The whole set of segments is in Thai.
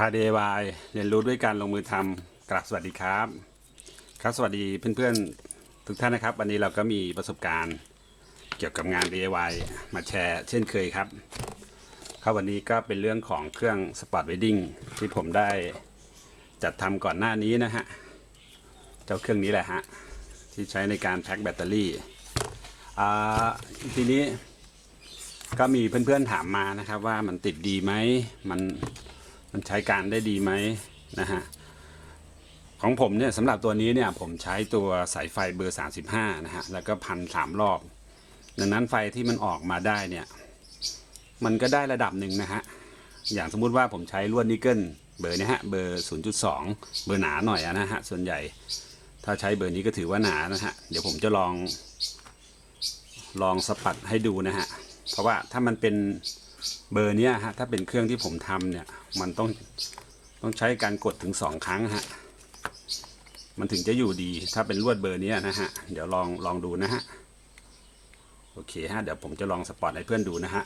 พา DIY เรียนรู้ด้วยการลงมือทำกราบสวัสดีครับ ครับสวัสดีเพื่อนๆทุกท่านนะครับ วันนี้เราก็มีประสบการณ์เกี่ยวกับงาน DIY มาแชร์ เช่นเคยครับครับวันนี้ก็เป็นเรื่องของเครื่อง Spot Wedding ที่ผมได้จัดทำก่อนหน้านี้นะฮะ เจ้าเครื่องนี้แหละฮะ ที่ใช้ในการแพ็คแบตเตอรี่อ่าทีนี้ก็มีเพื่อนๆถามมานะครับว่ามันติดดีไหมมัน มันใช้การได้ดีไหมนะฮะของผมเนี่ยสำหรับตัวนี้เนี่ยผมใช้ตัวสายไฟเบอร์ 35 นะฮะ แล้วก็พันสามรอบ ดังนั้นไฟที่มันออกมาได้เนี่ย มันก็ได้ระดับหนึ่งนะฮะ อย่างสมมุติว่าผมใช้ลวดนิกเกิลเบอร์นี้ฮะ เบอร์ 0.2 เบอร์หนาหน่อยนะฮะ ส่วนใหญ่ถ้าใช้เบอร์นี้ก็ถือว่าหนานะฮะ เดี๋ยวผมจะลอง ลองสปัดให้ดูนะฮะ เพราะว่าถ้ามันเป็น เบอร์เนี้ยฮะถ้าเป็นเครื่องที่ผมทำเนี่ย มันต้องต้องใช้การกดถึงสองครั้งฮะมันถึงจะอยู่ดีถ้าเป็นลวดเบอร์เนี้ยนะฮะ เดี๋ยวลองลองดูนะฮะ โอเคฮะ เดี๋ยวผมจะลองสปอตให้เพื่อนดูนะฮะ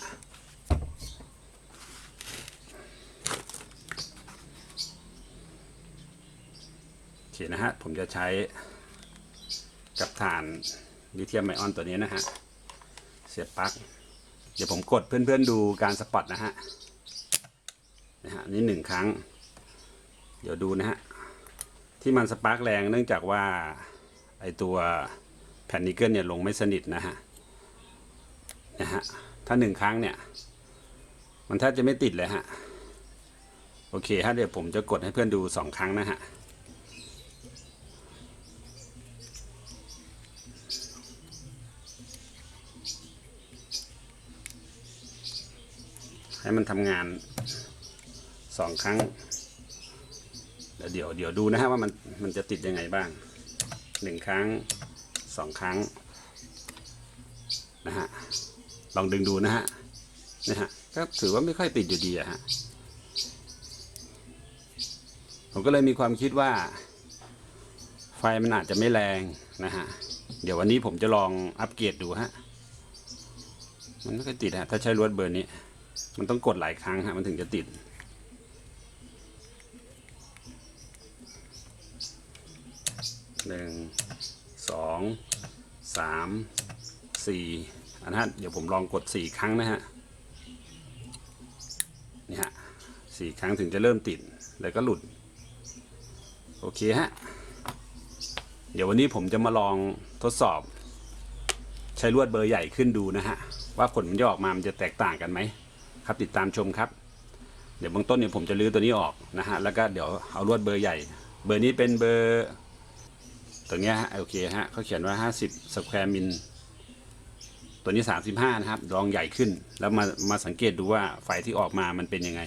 โอเคนะฮะ ผมจะใช้กับฐานลิเธียมไอออนตัวนี้นะฮะ เสียบปลั๊ก เดี๋ยวผมกดเพื่อนๆดูการสปอตนะฮะนะฮะนี่หนึ่งครั้ง เดี๋ยวดูนะฮะที่มันสปาร์กแรงเนื่องจากว่าไอตัวแผ่นนิกเกิลเนี่ยลงไม่สนิทนะฮะนะฮะถ้าหนึ่งครั้งเนี่ย มันแทบจะไม่ติดเลยฮะโอเคฮะเดี๋ยวผมจะกดให้เพื่อนดูสองครั้งนะฮะ ให้มันทำงานสองครั้ง เดี๋ยวเดี๋ยวดูนะฮะว่ามันมันจะติดยังไงบ้างหนึ่งครั้งสองครั้งนะฮะลองดึงดูนะฮะนะฮะก็ถือว่าไม่ค่อยติดอยู่ดีอะฮะผมก็เลยมีความคิดว่า ไฟมันอาจจะไม่แรงนะฮะเดี๋ยววันนี้ผมจะลองอัปเกรดดูฮะมันไม่ค่อยติดฮะถ้าใช้ลวดเบอร์นี้ มันต้องกดหลายครั้งฮะมันถึงจะติด หนึ่ง สอง สาม สี่อันนั้นเดี๋ยวผมลองกดสี่ครั้งนะฮะ นี่ฮะสี่ครั้งถึงจะเริ่มติด แล้วก็หลุด โอเคฮะ เดี๋ยววันนี้ผมจะมาลองทดสอบ ใช้ลวดเบอร์ใหญ่ขึ้นดูนะฮะ ว่าผลมันจะออกมา มันจะแตกต่างกันไหม ครับ ติดตามชมครับ เดี๋ยวเบื้องต้นเนี่ยผมจะรื้อตัวนี้ออกนะฮะแล้วก็เดี๋ยวเอาลวดเบอร์ใหญ่ เบอร์นี้เป็นเบอร์ตัวเนี้ยฮะโอเคฮะเขาเขียนว่า 50สแควร์มิลตัวนี้ 35 นะครับ ลองใหญ่ขึ้น แล้วมามาสังเกตดูว่าไฟที่ออกมามันเป็นยังไง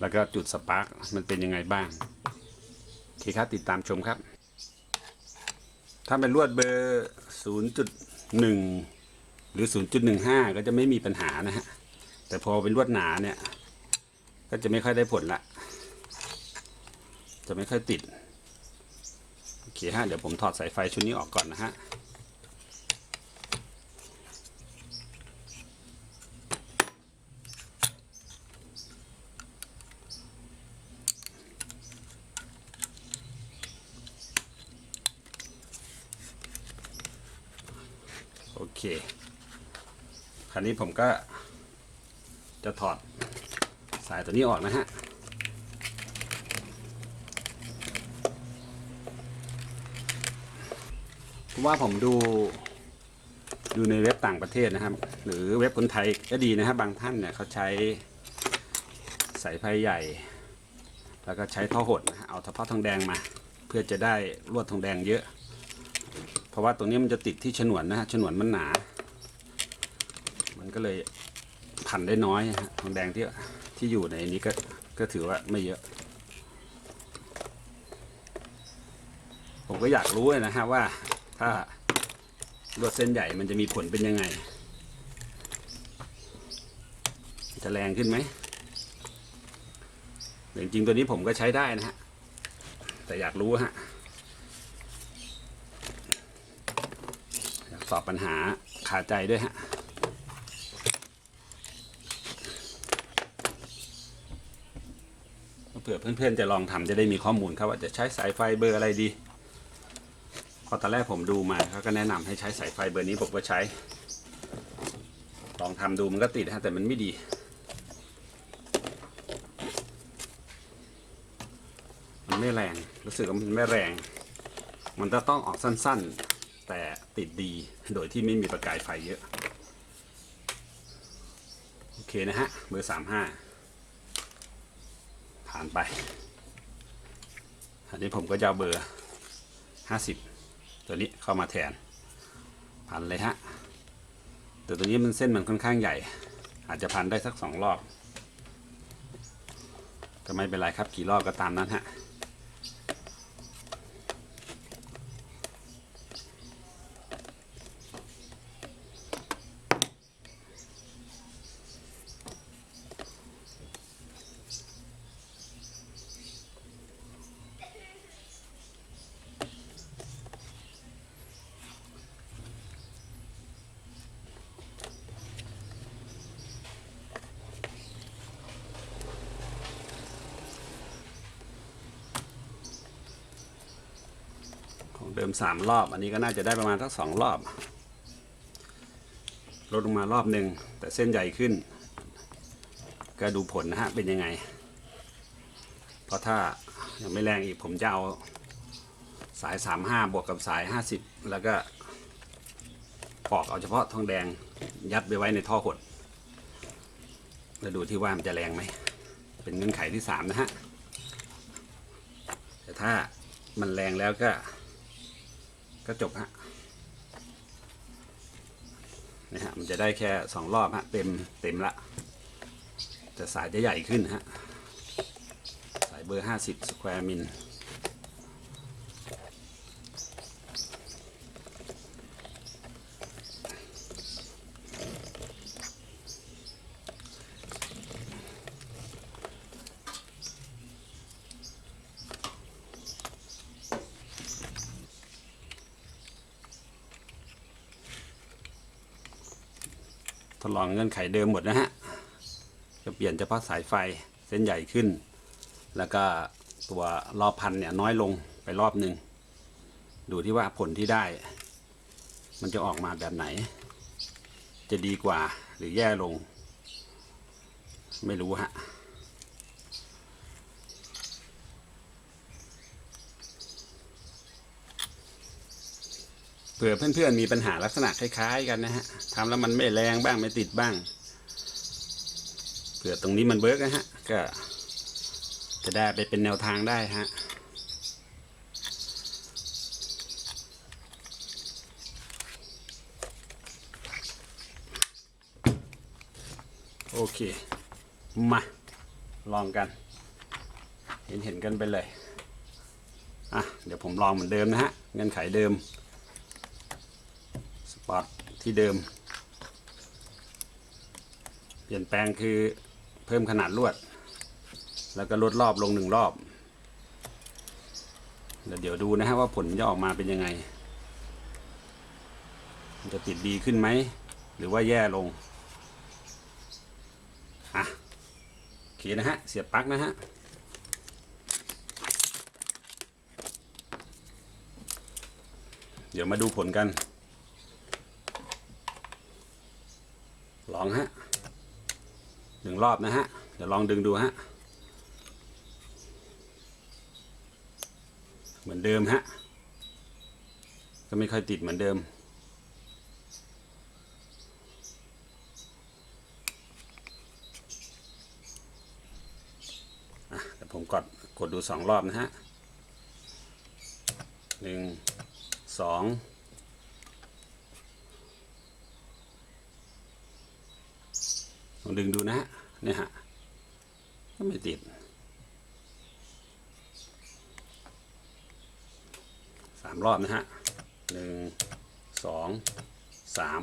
แล้วก็จุดสปาร์กมันเป็นยังไงบ้าง โอเคครับ ติดตามชมครับ ถ้าเป็นลวดเบอร์ 0.1 หรือ 0.15 ก็จะไม่มีปัญหานะฮะ แต่พอเป็นลวดหนาเนี่ย ก็จะไม่ค่อยได้ผลละ จะไม่ค่อยติด โอเคฮะ เดี๋ยวผมถอดสายไฟชุดนี้ออกก่อนนะฮะ โอเค คราวนี้ผมก็ จะถอดสายตัวนี้ออกนะฮะ เพราะว่าผมดูดูในเว็บต่างประเทศนะครับ หรือเว็บคนไทยก็ดีนะครับบางท่านเนี่ยเขาใช้สายไฟใหญ่ แล้วก็ใช้ท่อหดนะเอาเฉพาะทองแดงมา เพื่อจะได้ลวดทองแดงเยอะ เพราะว่าตรงนี้มันจะติดที่ฉนวนนะฮะฉนวนมันหนา ก็เลยพันได้น้อยฮะทองแดงที่ที่อยู่ในนี้ก็ก็ถือว่าไม่เยอะ ผมก็อยากรู้นะฮะว่าถ้าลวดเส้นใหญ่มันจะมีผลเป็นยังไง จะแรงขึ้นไหมจริงๆตัวนี้ผมก็ใช้ได้นะฮะ แต่อยากรู้ฮะสอบปัญหาขาใจด้วยฮะ ผื่อเพื่อนๆจะลองทำจะได้มีข้อมูลครับว่าจะใช้สายไฟเบอร์อะไรดีพอตอนแรกผมดูมาเขาก็แนะนำให้ใช้สายไฟเบอร์นี้ผมก็ใช้ ลองทำดูมันก็ติดฮะแต่มันไม่ดีมันไม่แรงรู้สึกว่ามันไม่แรง มันจะต้องออกสั้นๆ แต่ติดดีโดยที่ไม่มีประกายไฟเยอะ โอเคนะฮะเบอร์สามห้าานไป อันนี้ผมก็จะเบอร์ 50 ตัวนี้เข้ามาแทน พันเลยฮะ แต่ตัวนี้มันเส้นมันค่อนข้างใหญ่ อาจจะพันได้สักสองรอบ ก็ไม่เป็นไรครับกี่รอบก็ตามนั้นฮะ สามรอบ อันนี้ก็น่าจะได้ประมาณสักสองรอบ ลดลงมารอบหนึ่งแต่เส้นใหญ่ขึ้น ก็ดูผลนะฮะ เป็นยังไง เพราะถ้ายังไม่แรงอีกผมจะเอาสาย 35 บวกกับสาย 50 แล้วก็ปอกเอาเฉพาะทองแดงยัดไปไว้ในท่อหดแล้วดูที่ว่ามันจะแรงไหม เป็นเงื่อนไขที่ 3 นะฮะ แต่ถ้ามันแรงแล้วก็ ก็จบฮะนี่ฮะมันจะได้แค่สองรอบฮะเต็มเต็มละแต่สายจะใหญ่ขึ้นฮะสายเบอร์ 50 สแควร์มิล ทดลองเงื่อนไขเดิมหมดนะฮะ จะเปลี่ยนเฉพาะสายไฟเส้นใหญ่ขึ้น แล้วก็ตัวรอบพันเนี่ยน้อยลงไปรอบหนึ่ง ดูที่ว่าผลที่ได้ มันจะออกมาแบบไหน จะดีกว่าหรือแย่ลง ไม่รู้ฮะ เผื่อเพื่อนๆมีปัญหาลักษณะคล้าย ๆ กันนะฮะทำแล้วมันไม่แรงบ้างไม่ติดบ้าง เผื่อตรงนี้มันเบิร์กนะฮะ ก็ จะได้ไปเป็นแนวทางได้ฮะโอเค มา ลองกัน เห็นเห็นกันไปเลย อะ เดี๋ยวผมลองเหมือนเดิมนะฮะ เงื่อนไขเดิม ที่เดิม เปลี่ยนแปลงคือเพิ่มขนาดลวด แล้วก็ลดรอบลงหนึ่งรอบแล้วเดี๋ยวดูนะฮะว่าผลจะออกมาเป็นยังไงจะติดดีขึ้นไหม หรือว่าแย่ลงอะโอเคนะฮะ เสียบปลั๊กนะฮะเดี๋ยวมาดูผลกัน ลองฮะหนึ่งรอบนะฮะ เดี๋ยวลองดึงดูฮะ เหมือนเดิมฮะ ก็ไม่ค่อยติดเหมือนเดิม อะเดี๋ยวผมกดกดดูสองรอบนะฮะหนึ่งสอง องดึงดูนะฮะเนี่ยฮะก็ไม่ติดสามรอบนะฮะหนึ่งสองสาม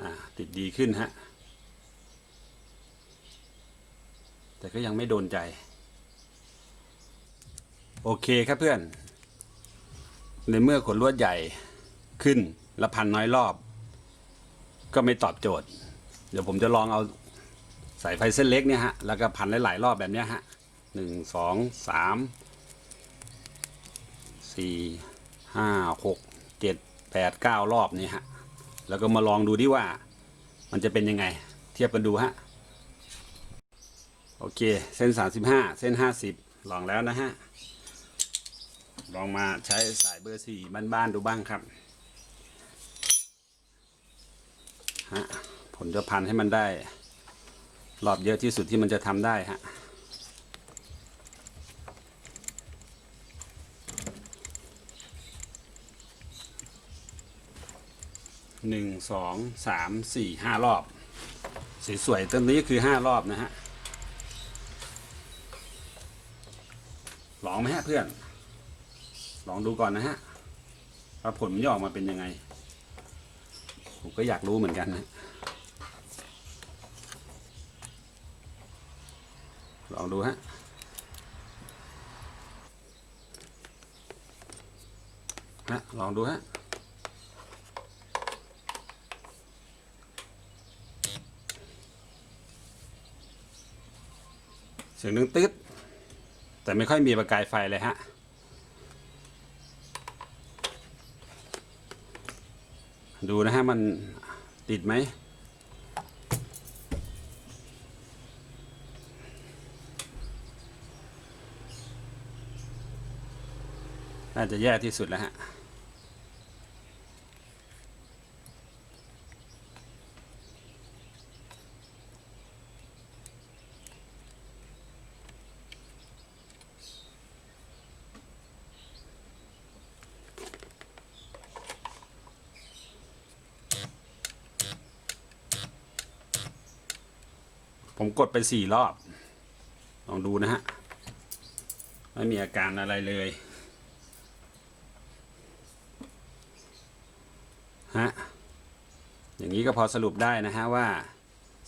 อ่าติดดีขึ้นฮะ แต่ก็ยังไม่โดนใจ โอเคครับเพื่อน ในเมื่อขนลวดใหญ่ขึ้นและพันน้อยรอบ ก็ไม่ตอบโจทย์ เดี๋ยวผมจะลองเอาสายไฟเส้นเล็กเนี่ยฮะ แล้วก็พันหลายๆรอบแบบเนี้ยฮะหนึ่งสองสามสี่ห้าหกเจ็ดแปดเก้ารอบนี่ฮะ แล้วก็มาลองดูดิว่า มันจะเป็นยังไง เทียบกันดูฮะ โอเค เส้น35เส้น50ลองแล้วนะฮะ ลองมาใช้สายเบอร์สี่บ้านๆดูบ้างครับ ฮะผมจะพันให้มันได้รอบเยอะที่สุดที่มันจะทำได้ฮะหนึ่งสองสามสี่ห้ารอบสวยๆต้นนี้คือห้ารอบนะฮะลองไหมฮะเพื่อน ลองดูก่อนนะฮะว่าผลมันจะออกมาเป็นยังไง ผมก็อยากรู้เหมือนกันนะลองดูฮะฮะลองดูฮะเสียงนึงตึ๊ดแต่ไม่ค่อยมีประกายไฟเลยฮะ ดูนะฮะมันติดไหมน่าจะแย่ที่สุดแล้วฮะ ผมกดไปสี่รอบ ลองดูนะฮะ ไม่มีอาการอะไรเลย ฮะ อย่างนี้ก็พอสรุปได้นะฮะว่า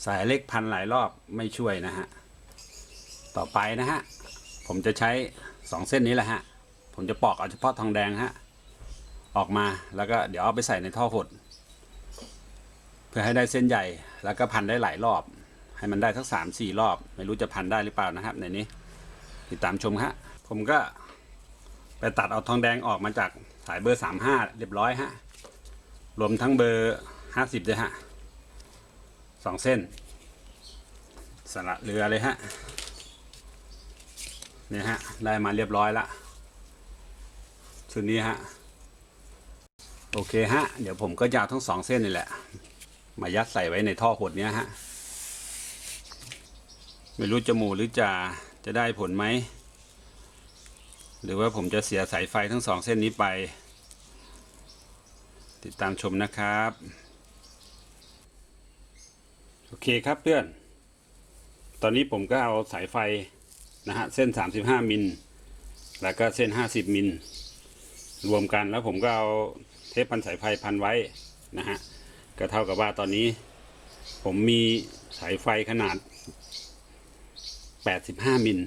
สายเล็กพันหลายรอบไม่ช่วยนะฮะ ต่อไปนะฮะ ผมจะใช้สองเส้นนี้แหละฮะ ผมจะปอกเอาเฉพาะทองแดงฮะ ออกมาแล้วก็เดี๋ยวเอาไปใส่ในท่อหดเพื่อให้ได้เส้นใหญ่แล้วก็พันได้หลายรอบ ให้มันได้ทั้งสามสี่รอบ ไม่รู้จะพันได้หรือเปล่านะครับ ในนี้ ติดตามชมฮะผมก็ไปตัดเอาทองแดงออกมาจากสายเบอร์สามห้าเรียบร้อยฮะรวมทั้งเบอร์ห้าสิบเลยฮะสองเส้นสละเรือเลยฮะเนี่ยฮะ ได้มาเรียบร้อยละชุดนี้ฮะ โอเคฮะ เดี๋ยวผมก็จะเอาทั้งสองเส้นนี่แหละ มายัดใส่ไว้ในท่อหดเนี้ยฮะ ไม่รู้จะหมู่หรือจะจะได้ผลไหม หรือว่าผมจะเสียสายไฟทั้งสองเส้นนี้ไป ติดตามชมนะครับ โอเคครับเพื่อน ตอนนี้ผมก็เอาสายไฟนะฮะเส้น 35 มิล แล้วก็เส้น 50 มิล รวมกันแล้วผมก็เอาเทปพันสายไฟพันไว้นะฮะ ก็เท่ากับว่าตอนนี้ ผมมีสายไฟขนาด 85 มิล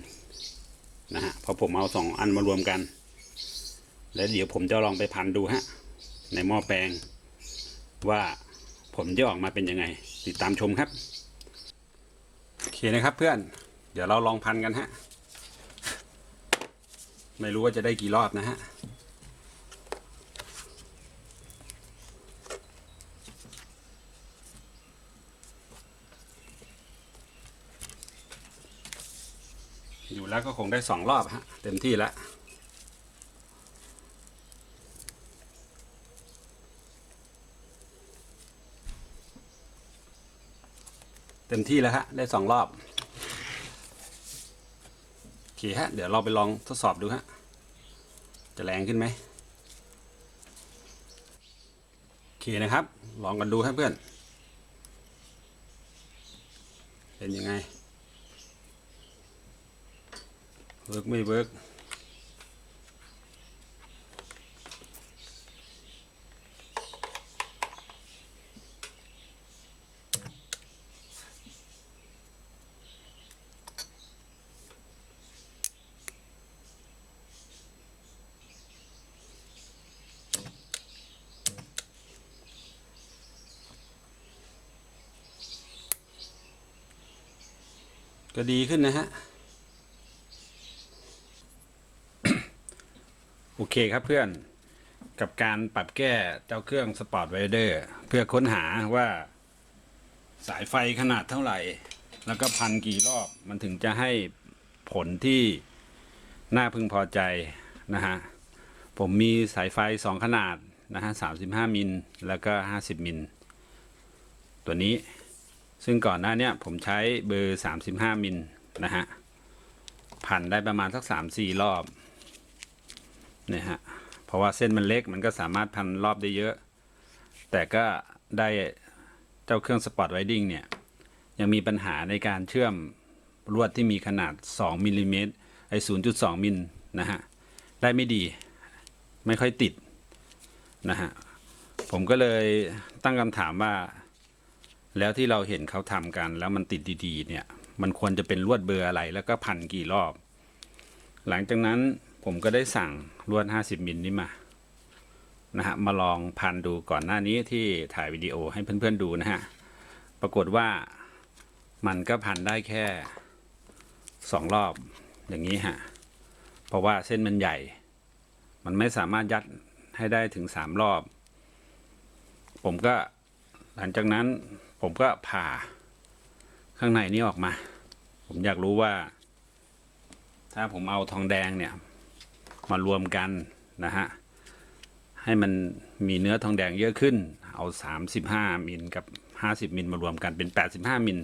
นะฮะพอผมเอาสองอันมารวมกัน แล้วเดี๋ยวผมจะลองไปพันดูฮะ ในหม้อแปลง ว่าผลจะออกมาเป็นยังไง ติดตามชมครับ โอเคนะครับเพื่อน เดี๋ยวเราลองพันกันฮะ ไม่รู้ว่าจะได้กี่รอบนะฮะ แล้วก็คงได้สองรอบฮะเต็มที่แล้วเต็มที่แล้วฮะได้สองรอบโอเคฮะเดี๋ยวเราไปลองทดสอบดูฮะจะแรงขึ้นไหมโอเคนะครับ ลองกันดูครับเพื่อน เป็นยังไง เวิร์กไม่เวิร์กก็ดีขึ้นนะฮะ เคครับเพื่อนกับการปรับแก้เจ้าเครื่องสปอร์ตไวเดอร์เพื่อค้นหาว่า สายไฟขนาดเท่าไหร่ แล้วก็พันกี่รอบมันถึงจะให้ผลที่น่าพึงพอใจนะฮะผมมีสายไฟสองขนาดนะฮะสามสิบห้ามิลแล้วก็ห้าสิบมิลตัวนี้ ซึ่งก่อนหน้านี้ผมใช้เบอร์สามสิบห้ามิลนะฮะพันได้ประมาณสักสามสี่รอบ นี่ยฮะเพราะว่าเส้นมันเล็กมันก็สามารถพันรอบได้เยอะ แต่ก็ได้เจ้าเครื่องสปอตไวดิ้งเนี่ย ยังมีปัญหาในการเชื่อมลวดที่มีขนาด 2มิลลิเมตรไอ้0.2มิลนะฮะ ได้ไม่ดีไม่ค่อยติดนะฮะ ผมก็เลยตั้งคำถามว่า แล้วที่เราเห็นเขาทำกัน แล้วมันติดดีๆเนี่ย มันควรจะเป็นลวดเบอร์อะไรแล้วก็พันกี่รอบ หลังจากนั้น ผมก็ได้สั่งลวด 50 มิลนี้มานะฮะมาลองพันดูก่อนหน้านี้ที่ถ่ายวิดีโอให้เพื่อนๆดูนะฮะ ปรากฏว่ามันก็พันได้แค่สองรอบอย่างนี้ฮะ เพราะว่าเส้นมันใหญ่ มันไม่สามารถยัดให้ได้ถึงสามรอบ ผมก็หลังจากนั้นผมก็ผ่าข้างในนี้ออกมา ผมอยากรู้ว่า ถ้าผมเอาทองแดงเนี่ย มารวมกันนะฮะให้มันมีเนื้อทองแดงเยอะขึ้น เอา 35 มิลกับ 50 มิลมารวมกันเป็น 85 มิล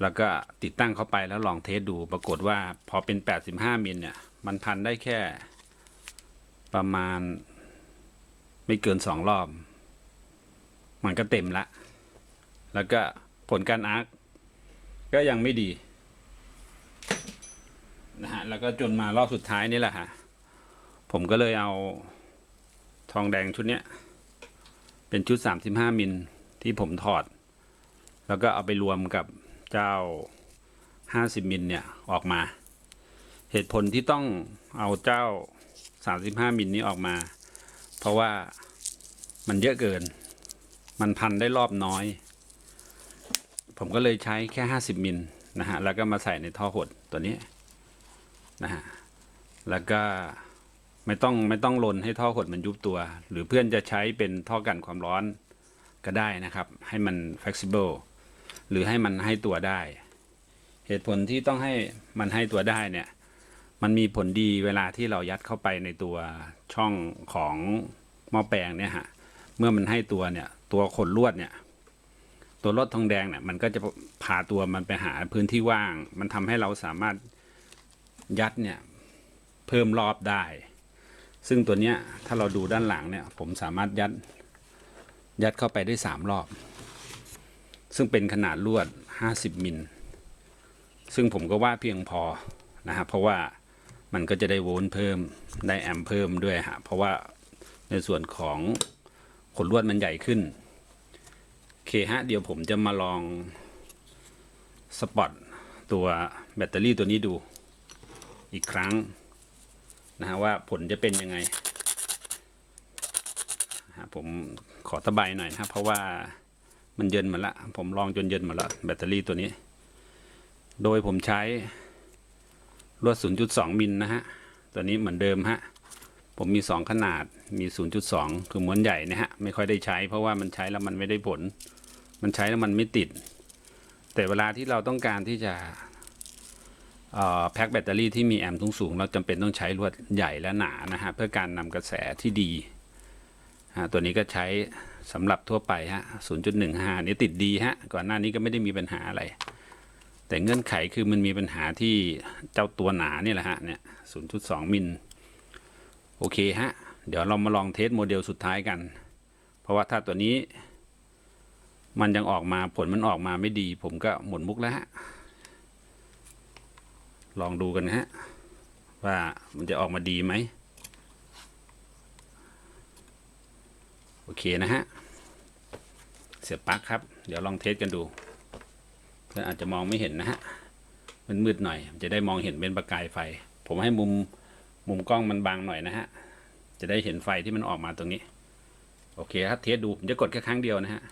แล้วก็ติดตั้งเข้าไปแล้วลองเทสดู ปรากฏว่าพอเป็น 85 มิลเนี่ย มันพันได้แค่ประมาณไม่เกินสองรอบ มันก็เต็มละ แล้วก็ผลการอาร์คก็ยังไม่ดี นะฮะแล้วก็จนมารอบสุดท้ายนี่แหละฮะผมก็เลยเอาทองแดงชุดเนี้ย เป็นชุด 35 มิลที่ผมถอด แล้วก็เอาไปรวมกับเจ้า 50 มิลเนี่ยออกมา เหตุผลที่ต้องเอาเจ้า 35 มิลนี้ออกมา เพราะว่ามันเยอะเกิน มันพันได้รอบน้อย ผมก็เลยใช้แค่ 50 มิลนะฮะ แล้วก็มาใส่ในท่อหดตัวนี้ นะฮะแล้วก็ไม่ต้องไม่ต้องลนให้ท่อหดมันยุบตัว หรือเพื่อนจะใช้เป็นท่อกันความร้อนก็ได้นะครับ ให้มัน flexible หรือให้มันให้ตัวได้ เหตุผลที่ต้องให้มันให้ตัวได้เนี่ย มันมีผลดีเวลาที่เรายัดเข้าไปในตัวช่องของหม้อแปลงเนี่ยฮะ เมื่อมันให้ตัวเนี่ย ตัวขนลวดเนี่ย ตัวรถทองแดงเนี่ย มันก็จะพาตัวมันไปหาพื้นที่ว่าง มันทำให้เราสามารถ ยัดเนี่ยเพิ่มรอบได้ ซึ่งตัวเนี้ยถ้าเราดูด้านหลังเนี่ยผมสามารถยัดยัดเข้าไปได้สามรอบ ซึ่งเป็นขนาดลวด 50 มิล ซึ่งผมก็ว่าเพียงพอนะครับเพราะว่ามันก็จะได้โวลต์เพิ่มได้แอมป์เพิ่มด้วยฮะเพราะว่าในส่วนของขนลวดมันใหญ่ขึ้นเคฮะเดี๋ยวผมจะมาลองสปอตตัวแบตเตอรี่ตัวนี้ดู อีกครั้งนะฮะว่าผลจะเป็นยังไงฮะผมขอตะบายหน่อยนะเพราะว่ามันเย็นหมดละผมลองจนเย็นหมดละแบตเตอรี่ตัวนี้ โดยผมใช้ลวด 0.2 มิลนะฮะ ตัวนี้เหมือนเดิมฮะ ผมมี 2 ขนาด มี 0.2 คือม้วนใหญ่นะฮะ ไม่ค่อยได้ใช้ เพราะว่ามันใช้แล้วมันไม่ได้ผล มันใช้แล้วมันไม่ติด แต่เวลาที่เราต้องการที่จะ แพ็คแบตเตอรี่ที่มีแอมป์สูงๆเราจำเป็นต้องใช้ลวดใหญ่และหนานะฮะเพื่อการนำกระแสที่ดีตัวนี้ก็ใช้สำหรับทั่วไปฮะ 0.15 นี่ติดดีฮะ ก่อนหน้านี้ก็ไม่ได้มีปัญหาอะไร แต่เงื่อนไขคือมันมีปัญหาที่เจ้าตัวหนาเนี่ยแหละฮะ เนี่ย 0.2 มิล โอเคฮะ เดี๋ยวเรามาลองเทสโมเดลสุดท้ายกัน เพราะว่าถ้าตัวนี้ มันยังออกมาผลมันออกมาไม่ดี ผมก็หมดมุกแล้วฮะ ลองดูกันฮะ ว่ามันจะออกมาดีไหม โอเคนะฮะ เสียบปลั๊กครับ เดี๋ยวลองเทสกันดูเพื่อนอาจจะมองไม่เห็นนะฮะ มันมืดหน่อย จะได้มองเห็นเป็นประกายไฟ ผมให้มุมมุมกล้องมันบางหน่อยนะฮะ จะได้เห็นไฟที่มันออกมาตรงนี้ โอเคครับ เทสดู ผมจะกดแค่ครั้งเดียวนะฮะ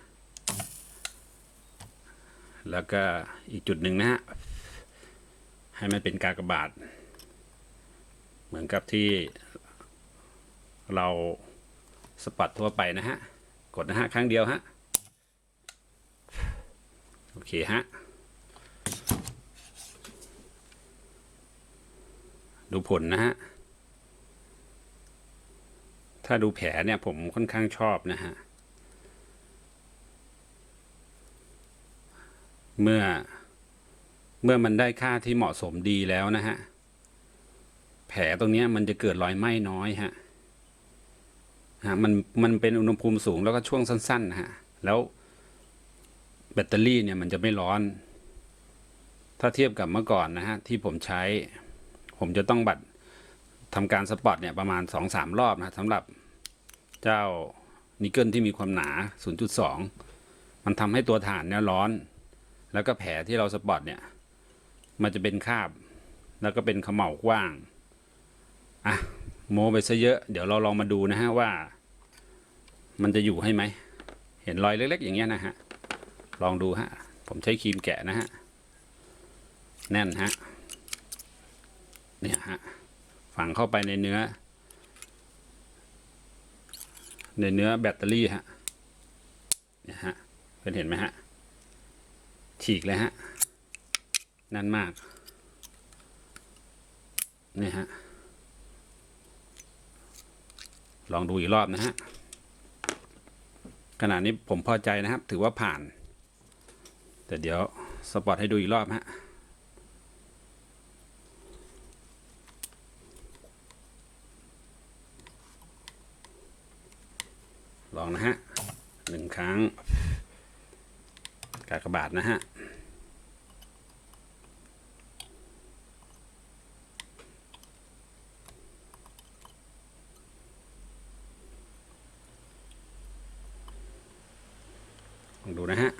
แล้วก็อีกจุดหนึ่งนะฮะ ให้มันเป็นกากบาท เหมือนกับที่เราสปอตทั่วไปนะฮะ กดนะฮะ ครั้งเดียวฮะ โอเคฮะ ดูผลนะฮะ ถ้าดูแผลเนี่ยผมค่อนข้างชอบนะฮะ เมื่อ เมื่อมันได้ค่าที่เหมาะสมดีแล้วนะฮะ แผลตรงนี้มันจะเกิดรอยไหม้น้อยฮะฮะมันมันเป็นอุณหภูมิสูงแล้วก็ช่วงสั้นๆนะฮะ แล้วแบตเตอรี่เนี่ยมันจะไม่ร้อน ถ้าเทียบกับเมื่อก่อนนะฮะ ที่ผมใช้ ผมจะต้องบัดทำการสปอตเนี่ยประมาณสองสามรอบนะสำหรับเจ้านิกเกิลที่มีความหนา 0.2 มันทำให้ตัวฐานเนี่ยร้อน แล้วก็แผลที่เราสปอตเนี่ย มันจะเป็นคาบ แล้วก็เป็นเขม่ากว้าง อะ โมไปซะเยอะ เดี๋ยวเราลองมาดูนะฮะว่า มันจะอยู่ให้ไหม เห็นรอยเล็ก ๆ อย่างเงี้ยนะฮะ ลองดูฮะ ผมใช้ครีมแกะนะฮะ แน่นฮะ เนี่ยฮะ ฝังเข้าไปในเนื้อ ในเนื้อแบตเตอรี่ฮะ เนี่ยฮะเพื่อนเห็นไหมฮะ ฉีกเลยฮะ นั่นมากนี่ฮะ ลองดูอีกรอบนะฮะขณะนี้ผมพอใจนะครับ ถือว่าผ่าน แต่เดี๋ยวสปอตให้ดูอีกรอบฮะลองนะฮะหนึ่งครั้งกากบาทนะฮะ ลองดูนะฮะ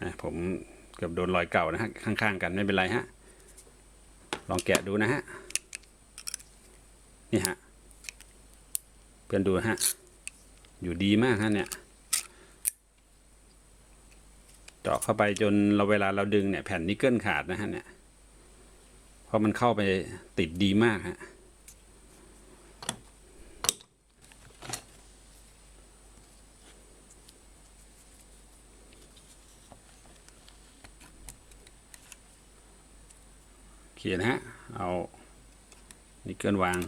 อะผมเกือบโด นรอยเก่านะฮะข้างๆกันไม่เป็นไรฮะลองแกะดูนะฮะนี่ฮะเพื่อนดูฮะอยู่ดีมากฮะเนี่ยเจาะเข้าไปจนเราเวลาเราดึงเนี่ยแผ่นนิกเกิลขาดนะฮะเนี่ยเพราะมันเข้าไปติดดีมากฮะ เขียนฮะ เอานิกเกิลวาง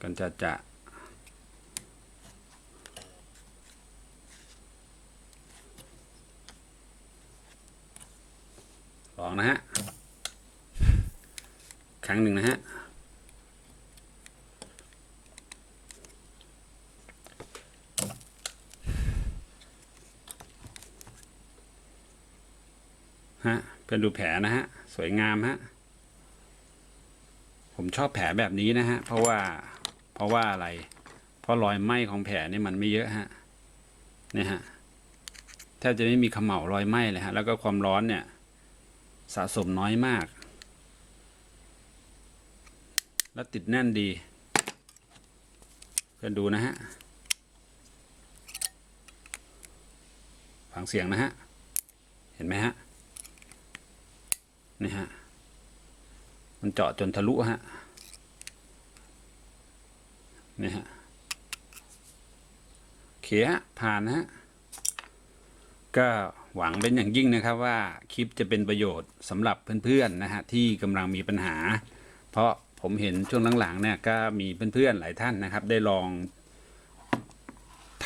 กันจะจะลองนะฮะ ครั้งหนึ่งนะฮะฮะเป็นดูแผลนะฮะ สวยงามฮะ ผมชอบแผลแบบนี้นะฮะ เพราะว่า เพราะว่าอะไร เพราะรอยไหม้ของแผลนี่มันไม่เยอะฮะ เนี่ยฮะ แทบจะไม่มีเขม่ารอยไหม้เลยฮะ แล้วก็ความร้อนเนี่ย สะสมน้อยมาก แล้วติดแน่นดีเพื่อนดูนะฮะ ฟังเสียงนะฮะ เห็นไหมฮะ นี่ฮะ มันเจาะจนทะลุฮะนี่ฮะเคฮะผ่านนะฮะ ก็หวังเป็นอย่างยิ่งนะครับว่าคลิปจะเป็นประโยชน์สำหรับเพื่อนๆนะฮะที่กำลังมีปัญหา เพราะผมเห็นช่วงหลังๆเนี่ยก็มีเพื่อนๆหลายท่านนะครับ ได้ลอง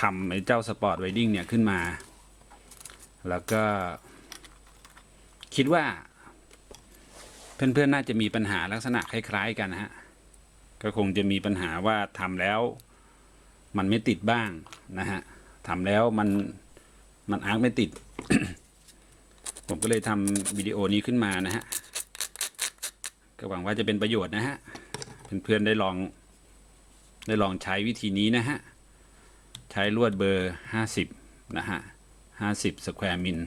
ทำไอ้เจ้าสปอร์ตไวดิ้งเนี่ยขึ้นมา แล้วก็คิดว่า เพื่อนๆน่าจะมีปัญหาลักษณะคล้ายๆกันนะฮะก็คงจะมีปัญหาว่าทำแล้ว มันไม่ติดบ้างนะฮะทำแล้วมันมันอาร์คไม่ติด ผมก็เลยทำวิดีโอนี้ขึ้นมานะฮะก็หวังว่าจะเป็นประโยชน์นะฮะเพื่อนๆได้ลอง ได้ลองใช้วิธีนี้นะฮะใช้ลวดเบอร์ห้าสิบนะฮะห้าสิบสแควร์มิล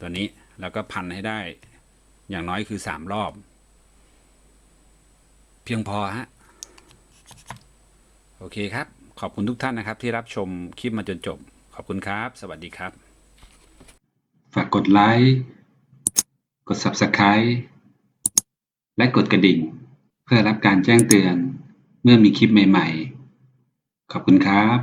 ตัวนี้แล้วก็พันให้ได้ อย่างน้อยคือสามรอบ เพียงพอฮะ โอเคครับ ขอบคุณทุกท่านนะครับ ที่รับชมคลิปมาจนจบ ขอบคุณครับ สวัสดีครับ ฝากกดไลค์ กด Subscribe และกดกระดิ่ง เพื่อรับการแจ้งเตือน เมื่อมีคลิปใหม่ ๆ ขอบคุณครับ